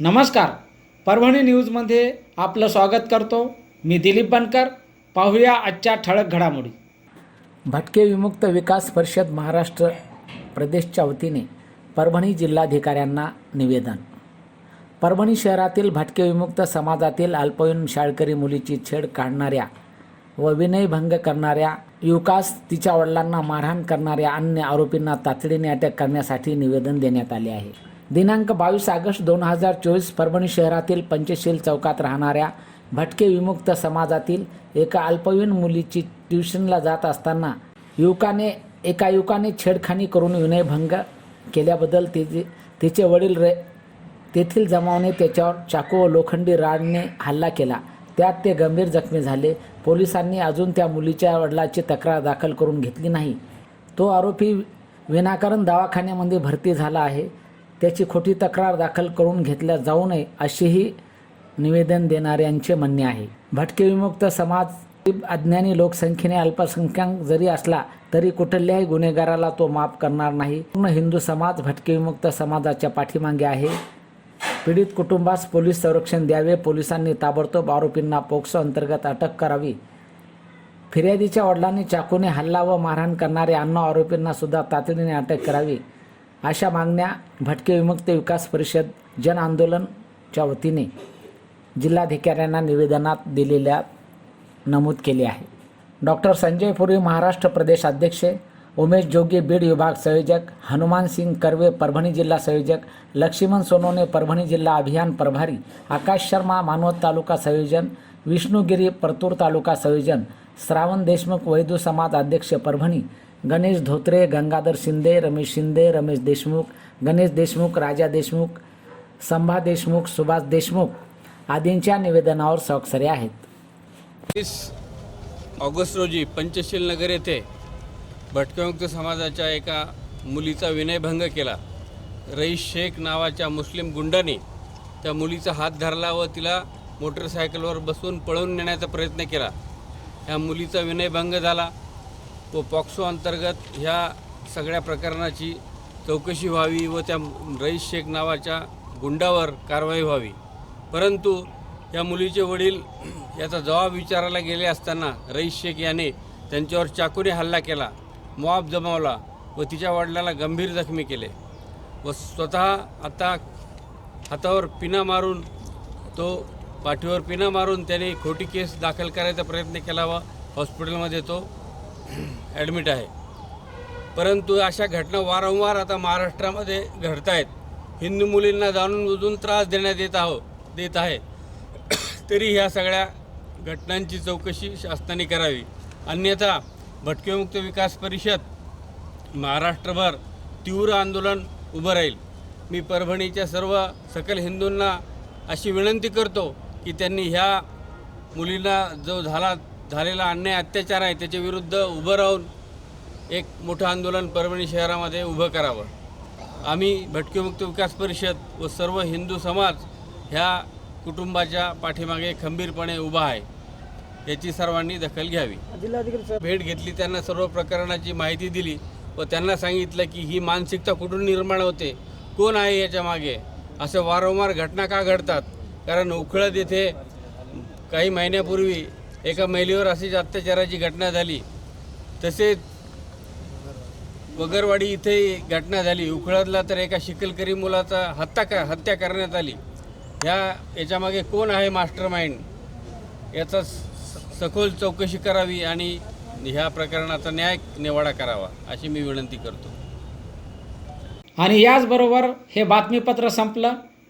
नमस्कार. परभणी न्यूजमध्ये आपलं स्वागत करतो. मी दिलीप बनकर. पाहूया आजच्या ठळक घडामोडी. भटके विमुक्त विकास परिषद महाराष्ट्र प्रदेशच्या वतीने परभणी जिल्हाधिकाऱ्यांना निवेदन. परभणी शहरातील भटके विमुक्त समाजातील अल्पवयीन शाळकरी मुलीची छेड काढणाऱ्या व विनयभंग करणाऱ्या युवकास तिच्या वडिलांना मारहाण करणाऱ्या अन्य आरोपींना तातडीने अटक करण्यासाठी निवेदन देण्यात आले आहे. दिनांक बावीस ऑगस्ट दोन हजार चोवीस परभणी शहरातील पंचशील चौकात राहणाऱ्या भटके विमुक्त समाजातील एका अल्पवयीन मुलीची ट्युशनला जात असताना युवकाने एका युवकाने छेडखानी करून विनयभंग केल्याबद्दल तिचे तिचे वडील रे तेथील जमावाने त्याच्यावर चाकू व लोखंडी राडने हल्ला केला. त्यात ते गंभीर जखमी झाले. पोलिसांनी अजून त्या मुलीच्या वडिलाची तक्रार दाखल करून घेतली नाही. तो आरोपी विनाकारण दवाखान्यामध्ये भरती झाला आहे. त्याची खोटी तक्रार दाखल करून घेतल्या जाऊ नये अशीही निवेदन देणाऱ्यांचे म्हणणे आहे. भटके विमुक्त समाज अज्ञानी लोकसंख्येने अल्पसंख्याक जरी असला तरी कुठल्याही गुन्हेगाराला तो माफ करणार नाही. पूर्ण हिंदू समाज भटके विमुक्त समाजाच्या पाठीमागे आहे. पीडित कुटुंबास पोलीस संरक्षण द्यावे पोलिसांनी ताबडतोब आरोपींना पोक्सो अंतर्गत अटक करावी. फिर्यादीच्या वडिलांनी चाकूने हल्ला व मारहाण करणाऱ्या अन्न आरोपींना सुद्धा तातडीने अटक करावी. अशा मागण्या भटके विमुक्त विकास परिषद जन आंदोलनच्या वतीने जिल्हाधिकाऱ्यांना निवेदनात दिलेल्या नमूद केले आहे. डॉक्टर संजय पुरी महाराष्ट्र प्रदेश अध्यक्ष उमेश जोगी बीड विभाग संयोजक हनुमान सिंग कर्वे परभणी जिल्हा संयोजक लक्ष्मण सोनोने परभणी जिल्हा अभियान प्रभारी आकाश शर्मा मानवत तालुका संयोजन विष्णुगिरी परतूर तालुका संयोजन श्रावण देशमुख वैदू समाज अध्यक्ष परभणी गणेश धोत्रे गंगाधर शिंदे रमेश शिंदे रमेश देशमुख गणेश देशमुख राजा देशमुख संभा देशमुख सुभाष देशमुख आदींच्या निवेदनावर स्वाक्षरी आहेत. वीस ऑगस्ट रोजी पंचशील नगर येथे भटकमुक्त समाजाच्या एका मुलीचा विनयभंग केला. रईस शेख नावाच्या मुस्लिम गुंडाने त्या मुलीचा हात धरला व तिला मोटरसायकलवर बसवून पळवून नेण्याचा प्रयत्न केला. ह्या मुलीचा विनयभंग झाला. व पॉक्सो अंतर्गत ह्या सगळ्या प्रकरणाची चौकशी व्हावी व त्या रईस शेख नावाच्या गुंडावर कारवाई व्हावी. परंतु या मुलीचे वडील याचा जबाब विचारायला गेले असताना रईस शेख याने त्यांच्यावर चाकूने हल्ला केला मॉब जमावला व तिच्या वडिलाला गंभीर जखमी केले व स्वतः आता हातावर पिना मारून तो पाठीवर पिना मारून त्याने खोटी केस दाखल करायचा प्रयत्न केला व हॉस्पिटलमध्ये तो ॲडमिट आहे. परंतु अशा घटना वारंवार आता महाराष्ट्रामध्ये घडत आहेत हिंदू मुलींना जाणून बुजून त्रास देण्यात येत आहो देत आहे. तरी ह्या सगळ्या घटनांची चौकशी शासनाने करावी. अन्यथा भटकेमुक्त विकास परिषद महाराष्ट्रभर तीव्र आंदोलन उभं राहील. मी परभणीच्या सर्व सकल हिंदूंना अशी विनंती करतो की त्यांनी ह्या मुलींना जो झाला झालेला अन्याय अत्याचार आहे त्याच्या विरुद्ध उभं राहून एक मोठं आंदोलन परभणी शहरामध्ये उभं करावं. आम्ही भटकेमुक्त विकास परिषद व सर्व हिंदू समाज ह्या कुटुंबाच्या पाठीमागे खंबीरपणे उभा आहे. याची सर्वांनी दखल घ्यावी. भेट घेतली त्यांना सर्व प्रकरणाची माहिती दिली व त्यांना सांगितलं की ही मानसिकता कुठून निर्माण होते? कोण आहे याच्या मागे? असं वारंवार घटना का घडतात? कारण उखळत येथे काही महिन्यापूर्वी एका महिलेवर अशीच अत्याचाराची घटना झाली. तसेच वगरवाडी इथे घटना झाली. उखळदला तर एका शिकलकरी मुलाचा हत्या का हत्या करण्यात आली. ह्या याच्यामागे कोण आहे मास्टर माइंड याचा स- सखोल चौकशी करावी आणि ह्या प्रकरणाचा न्याय निवाडा करावा अशी मी विनंती करतो. आणि याचबरोबर हे बातमीपत्र संपलं.